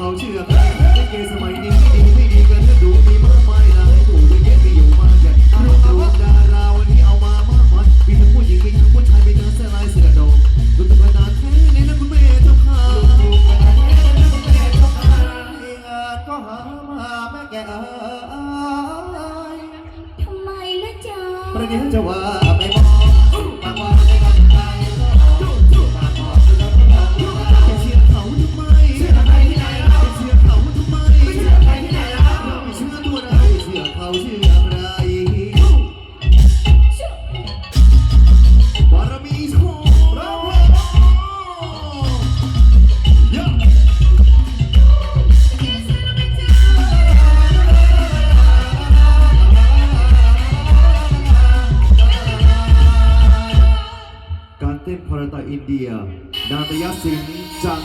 เขาเชื่อใครลิเกสมัยนี้ดีไม่ดีกันก็ดูมีมากมายหลายตู้เยอะแยะที่อยู่มากากอารมณ์รวมดาราวันนี้เอามามากมายมีทั้งผู้หญิงมีทั้งผู้ชายมีทั้งเสื้อลายเสื้อดอกดูตระดาแท้เลยนะคุณแม่เจ้าค่ะก็หามาแม่แกเอ๋ทำไมล่ะจ๊ะประเดี๋ยวจะว่าไม่มา ชื่ออามีอรเต้อินเดีย นาตยสิงห์จาก